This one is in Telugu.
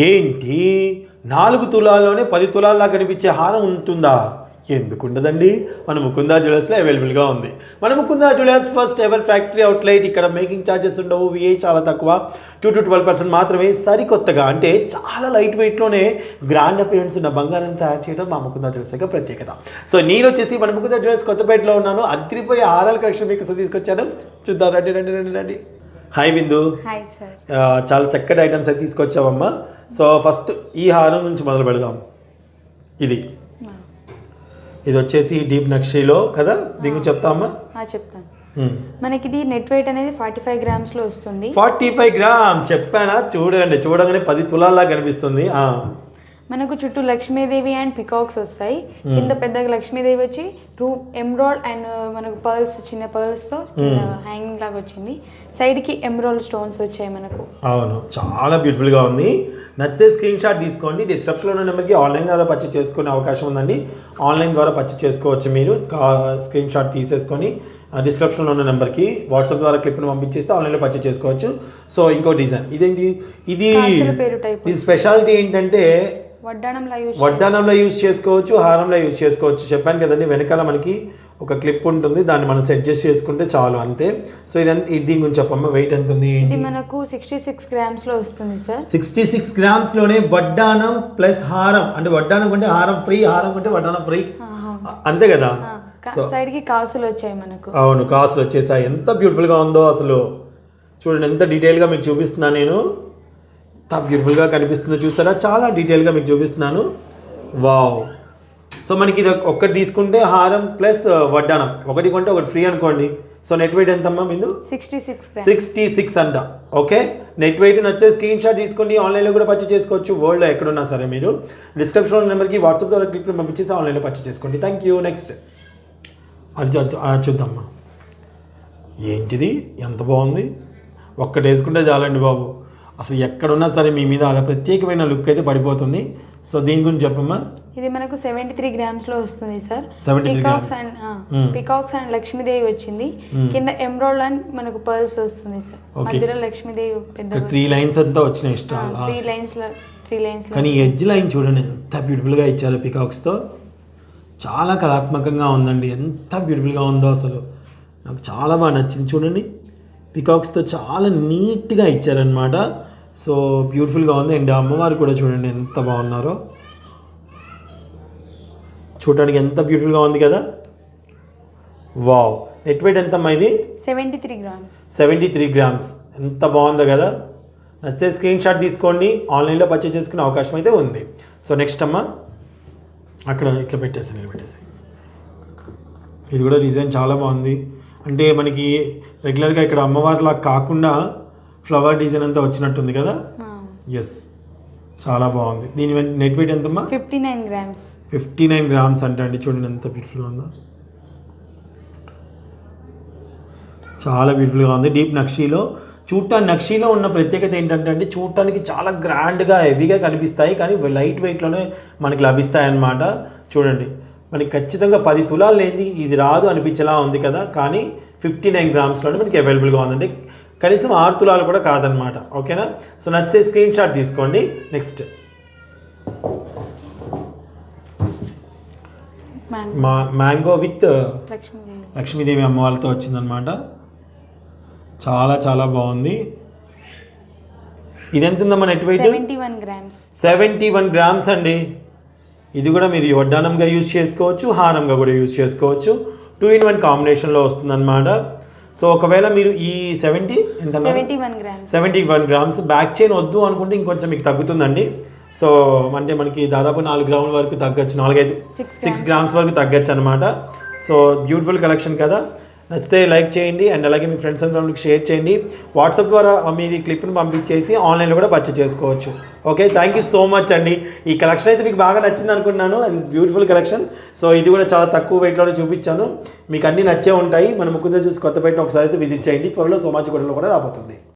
ఏంటి? నాలుగు తులాల్లోనే పది తులాల్లా కనిపించే హారం ఉంటుందా? ఎందుకు ఉండదండి మన ముకుందా జ్యువెలర్స్లో అవైలబుల్గా ఉంది. మన Mukunda jewellers first ever factory outlet ఇక్కడ మేకింగ్ ఛార్జెస్ ఉండవు. విఏ చాలా తక్కువ. టూ టు ట్వెల్వ్ పర్సెంట్ మాత్రమే సరికొత్తగా. అంటే చాలా లైట్ వెయిట్లోనే గ్రాండ్ అపిరెన్స్ ఉన్న బంగారాన్ని తయారు చేయడం మా ముకుందా జ్యువెలర్స్ యొక్క ప్రత్యేకత. సో నేను వచ్చేసి మన ముకుందా జ్యువెలర్స్ కొత్తపేటలో ఉన్నాను. అదిరిపోయే ఆరాల కలెక్షన్ మీకు తీసుకొచ్చాను. చూద్దాం. రండి రండి రండి రండి. హాయ్ బిందు చాలా చక్కటి ఐటమ్స్ అయితే తీసుకొచ్చావమ్మా. సో ఫస్ట్ ఈ హారం నుంచి మొదలు పెడదాం. ఇది. ఇది వచ్చేసి డీప్ నక్షీలో కదా? దీనికి చెప్తామా చెప్తాను. మనకి ఇది నెట్ వెయిట్ అనేది ఫార్టీ ఫైవ్ గ్రామ్స్లో వస్తుంది. ఫార్టీ ఫైవ్ గ్రామ్స్ చెప్పానా? చూడండి. చూడగానే పది తులాల్లా కనిపిస్తుంది. మనకు చుట్టూ లక్ష్మీదేవి అండ్ పికాక్స్ వస్తాయి. కింద పెద్దగా లక్ష్మీదేవి వచ్చి రూ ఎమ్రాయిడ్ అండ్ మనకు పర్ల్స్ చిన్న పర్ల్స్తో హ్యాంగింగ్ లాగా వచ్చింది. సైడ్కి ఎమ్రాయిడ్ స్టోన్స్ వచ్చాయి మనకు. అవును చాలా బ్యూటిఫుల్గా ఉంది. నచ్చితే స్క్రీన్ షాట్ తీసుకోండి. డిస్క్రిప్షన్లో ఉన్న నెంబర్కి ఆన్లైన్ ద్వారా పర్చేస్ చేసుకునే అవకాశం ఉందండి. ఆన్లైన్ ద్వారా పర్చేస్ చేసుకోవచ్చు మీరు. స్క్రీన్ షాట్ తీసేసుకొని డిస్క్రిప్షన్లో ఉన్న నెంబర్కి వాట్సాప్ ద్వారా క్లిప్ను పంపించేస్తే ఆన్లైన్లో పర్చేస్ చేసుకోవచ్చు. సో ఇంకో డిజైన్ ఇదేంటి? ఇది దీని స్పెషాలిటీ ఏంటంటే వడ్డాణంలా వడ్డానంలో యూజ్ చేసుకోవచ్చు హారంలో యూజ్ చేసుకోవచ్చు. చెప్పాను కదండి వెనకాల మనకి ఒక క్లిప్ ఉంటుంది. దాన్ని మనం సెట్ చేసి చేసుకుంటే చాలు అంతే. సో ఇది దీని గురించి చెప్పమ్మా వెయిట్ ఎంత ఉంది ఇది ఏంటి మనకు సిక్స్టీ సిక్స్ గ్రామ్స్లో వస్తుంది సార్ సిక్స్టీ సిక్స్ గ్రామ్స్లోనే వడ్డానం ప్లస్ హారం. అంటే వడ్డానం కొంటే హారం ఫ్రీ హారం కొంటే వడ్డానం ఫ్రీ అంతే కదా? సైడ్కి కాసులు వచ్చాయి మనకు. అవును కాసులు వచ్చేసాయి. ఎంత బ్యూటిఫుల్గా ఉందో అసలు. చూడండి ఎంత డీటెయిల్గా మీకు చూపిస్తున్నాను నేను. ఎంత బ్యూటిఫుల్గా కనిపిస్తుందో చూస్తారా? చాలా డీటెయిల్గా మీకు చూపిస్తున్నాను. వావ్ సో మనకి ఇది ఒక్కటి తీసుకుంటే హారం ప్లస్ వడ్డానం ఒకటి కొంటే ఒకటి ఫ్రీ అనుకోండి. సో నెట్ వెయిట్ ఎంతమ్మా మీదు? సిక్స్టీ సిక్స్ సిక్స్టీ సిక్స్ అంట. ఓకే? నెట్ వెయిట్ నచ్చితే స్క్రీన్ షాట్ తీసుకోండి. ఆన్లైన్లో కూడా పర్చేస్ చేసుకోవచ్చు. వరల్డ్లో ఎక్కడున్నా సరే మీరు. డిస్క్రిప్షన్ నెంబర్కి వాట్సాప్ ద్వారా క్లిప్ పంపించేసి ఆన్లైన్లో పర్చేస్ చేసుకోండి. థ్యాంక్ యూ నెక్స్ట్ అది చూ- ఆ, చూద్దామా ఏంటిది? ఎంత బాగుంది? ఒక్కటి వేసుకుంటే చాలండి బాబు. అసలు ఎక్కడున్నా సరే మీ మీద అలా ప్రత్యేకమైన లుక్ అయితే పడిపోతుంది. సో దీని గురించి చెప్పమ్మా. ఇది మనకు సెవెంటీ త్రీ గ్రామ్స్లో వస్తుంది sir. 73 peacocks. And. Peacocks and Lakshmidevi వచ్చింది. Hmm. కింద ఎమ్రాయిడ్ అండ్ మనకు పర్ల్స్ వస్తుంది సార్. మధ్యలో లక్ష్మీదేవి పెద్ద త్రీ లైన్స్ అంతా వచ్చినాయి ఇష్టం. త్రీ లైన్స్ త్రీ లైన్స్ కానీ ఎడ్జ్ లైన్ చూడండి ఎంత బ్యూటిఫుల్గా ఇచ్చారు పికాక్స్తో చాలా కళాత్మకంగా ఉందండి. ఎంత బ్యూటిఫుల్గా ఉందో అసలు. నాకు చాలా బాగా నచ్చింది చూడండి. పికాక్స్తో చాలా నీట్గా ఇచ్చారనమాట సో బ్యూటిఫుల్గా ఉంది. అండ్ అమ్మవారు కూడా చూడండి ఎంత బాగున్నారో. చూడడానికి ఎంత బ్యూటిఫుల్గా ఉంది కదా. వావ్! నెట్ వెయిట్ ఎంతమ్మా ఇది? Seventy three grams. Seventy three grams. ఎంత బాగుందో కదా. నచ్చే స్క్రీన్ షాట్ తీసుకోండి. ఆన్లైన్లో పర్చేస్ చేసుకునే అవకాశం అయితే ఉంది. సో నెక్స్ట్ అమ్మా. అక్కడ ఇట్లా పెట్టేసి నిలబెట్టేసి ఇది కూడా డిజైన్ చాలా బాగుంది. అంటే మనకి రెగ్యులర్గా ఇక్కడ అమ్మవారిలా కాకుండా ఫ్లవర్ డిజైన్ అంతా వచ్చినట్టుంది కదా? ఎస్ చాలా బాగుంది. దీని నెట్ వెయిట్ ఎంతమ్మా? Fifty nine grams. Fifty nine grams అంటే అండి. చూడండి ఎంత బ్యూటిఫుల్గా ఉందో. చాలా బ్యూటిఫుల్గా ఉంది. డీప్ నక్షీలో చూడటానికి నక్షీలో ఉన్న ప్రత్యేకత ఏంటంటే అంటే చూడటానికి చాలా గ్రాండ్గా హెవీగా కనిపిస్తాయి. కానీ లైట్ వెయిట్లోనే మనకి లభిస్తాయి అన్నమాట చూడండి. మనకి ఖచ్చితంగా పది తులాలు లేనిది ఇది రాదు అనిపించేలా ఉంది కదా. కానీ ఫిఫ్టీ నైన్ గ్రామ్స్లోనే మనకి అవైలబుల్గా ఉందండి. కనీసం ఆరు తులాలు కూడా కాదనమాట ఓకేనా? సో నచ్చితే స్క్రీన్ షాట్ తీసుకోండి. నెక్స్ట్. మా మ్యాంగో విత్ లక్ష్మీదేవి. అమ్మవారితో వచ్చిందనమాట చాలా చాలా బాగుంది. ఇది ఎంత ఉందమ్మా net weight seventy one grams అండి. ఇది కూడా మీరు వడ్డానంగా యూజ్ చేసుకోవచ్చు హారంగా కూడా యూజ్ చేసుకోవచ్చు. టూ ఇన్ వన్ కాంబినేషన్లో వస్తుందన్నమాట. సో ఒకవేళ మీరు ఈ సెవెంటీ ఎంత seventy one grams back chain వద్దు అనుకుంటే ఇంకొంచెం మీకు తగ్గుతుందండి. సో అంటే మనకి దాదాపు నాలుగు గ్రాముల వరకు తగ్గచ్చు. నాలుగైదు సిక్స్ గ్రామ్స్ వరకు తగ్గచ్చు అనమాట సో బ్యూటిఫుల్ కలెక్షన్ కదా. నచ్చితే లైక్ చేయండి అండ్ అలాగే మీ ఫ్రెండ్స్ అండ్ ఫ్యామిలీకి షేర్ చేయండి. వాట్సాప్ ద్వారా మీరు ఈ క్లిప్ని పంపించేసి ఆన్లైన్లో కూడా పర్చేస్ చేసుకోవచ్చు. Okay thank you so much అండి. ఈ కలెక్షన్ అయితే మీకు బాగా నచ్చింది అనుకుంటున్నాను. అండ్ బ్యూటిఫుల్ కలెక్షన్ సో ఇది కూడా చాలా తక్కువ వెయిట్లోనే చూపించాను. మీకు అన్నీ నచ్చే ఉంటాయి. మన ముకుంద చూసి కొత్తపేటను ఒకసారి అయితే విజిట్ చేయండి. త్వరలో సోమాజిగూడలో కూడా రాబోతుంది.